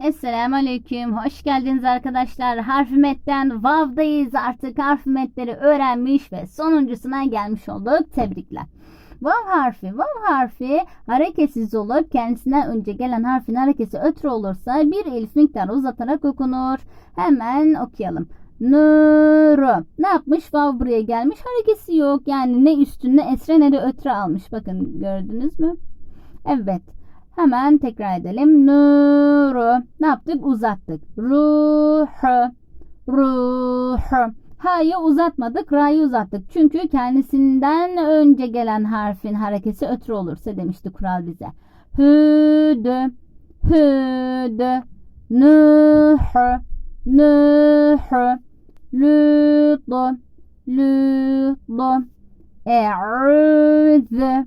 Esselamu Aleyküm. Hoş geldiniz arkadaşlar. Harfimet'ten Vav'dayız. Artık harfimetleri öğrenmiş ve sonuncusuna gelmiş olduk. Tebrikler. Vav harfi. Vav harfi hareketsiz olup kendisinden önce gelen harfin harekesi ötürü olursa bir elif miktarı uzatarak okunur. Hemen okuyalım. Nuru. Ne yapmış? Vav buraya gelmiş. Harekesi yok. Yani ne üstüne esre ne de ötre almış. Bakın gördünüz mü? Evet. Hemen tekrar edelim. Nuru. Ne yaptık? Uzattık. Ruhu. Ruhu. Ha'yı uzatmadık. Ra'yı uzattık. Çünkü kendisinden önce gelen harfin harekesi ötürü olursa demişti kural bize. Hüdü. Hüdü. Nuhu. Nuhu. Lütlu. Lütlu. E'udhu.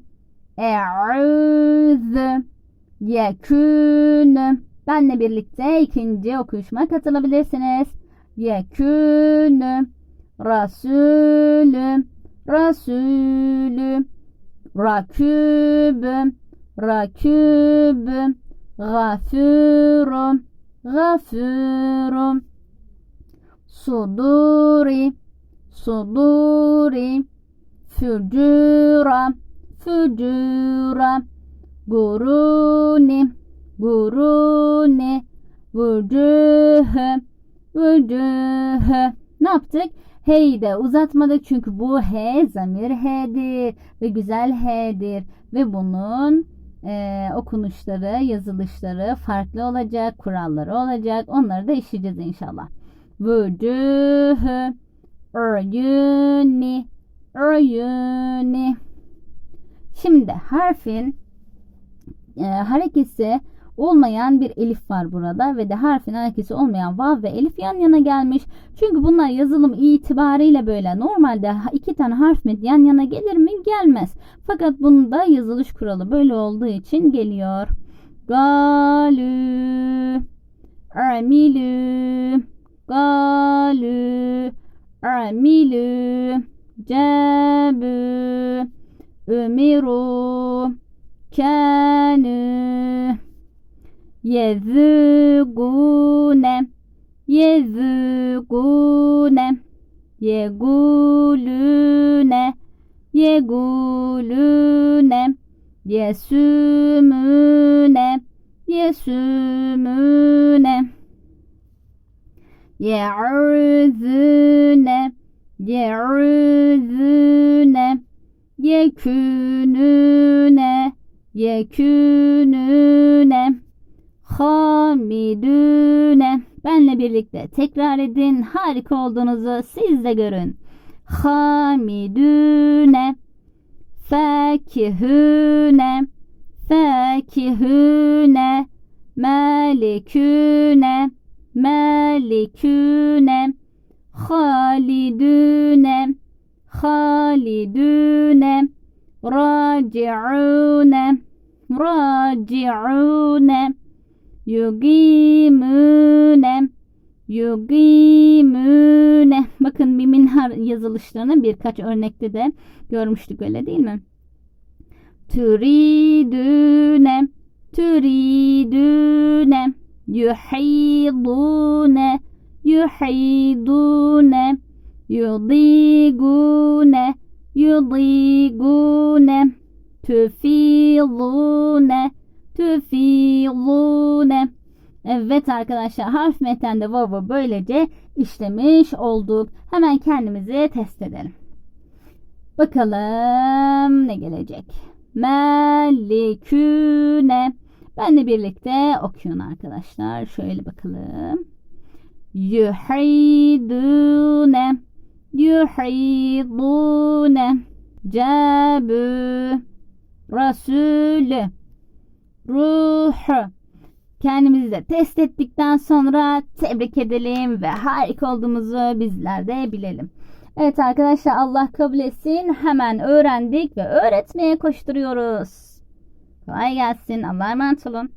E'udhu. Yekûnü. Benle birlikte ikinci okuyuşuma katılabilirsiniz. Yekûnü. Rasulü. Rasulü. Rakübü. Rakübü. Gafuru. Gafuru. Suduri. Suduri. Fücura. Fücura. Guruni, guruni, vücuhu, vücuhu. Ne yaptık? H'yi de uzatmadık çünkü bu H zamir H'dir ve güzel H'dir ve bunun e, okunuşları, yazılışları farklı olacak, kuralları olacak. Onları da işleyeceğiz inşallah. Vücuhu, uyuni, uyuni. Şimdi harfin e, harekesi olmayan bir elif var burada ve de harfin harekesi olmayan vav ve elif yan yana gelmiş. Çünkü bunlar yazılım itibariyle böyle normalde iki tane harf mi yan yana gelir mi gelmez. Fakat bunda yazılış kuralı böyle olduğu için geliyor. Galü Amilü Galü Amilü Cebü Ümiru Kânü yezgune yezgune yegulune yegulune yesümüne yesümüne. Ye'üzüne ye'üzüne yekününe yekününe hamidüne. Benle birlikte tekrar edin. Harika olduğunuzu siz de görün. Hamidüne. Fakihüne fakihüne maliküne maliküne halidüne. Halidüne. Raci'une. Raci'une yugimune yugimune. Bakın minhar yazılışlarını birkaç örnekte de görmüştük öyle değil mi? Türidüne türidüne. Yuhidune yuhidune yudigune yudigune. Tüfilune tüfilune Evet arkadaşlar harf metende vav'ı böylece işlemiş olduk. Hemen kendimizi test edelim. Bakalım ne gelecek. Meliküne. Benle birlikte okuyun arkadaşlar. Şöyle bakalım. Yuhidune. Yuhidune. Cabü. Rasulü. Ruhu. Kendimizi de test ettikten sonra tebrik edelim ve harika olduğumuzu bizler de bilelim. Evet arkadaşlar Allah kabul etsin. Hemen öğrendik ve öğretmeye koşturuyoruz. Kolay gelsin. Allah'a emanet olun.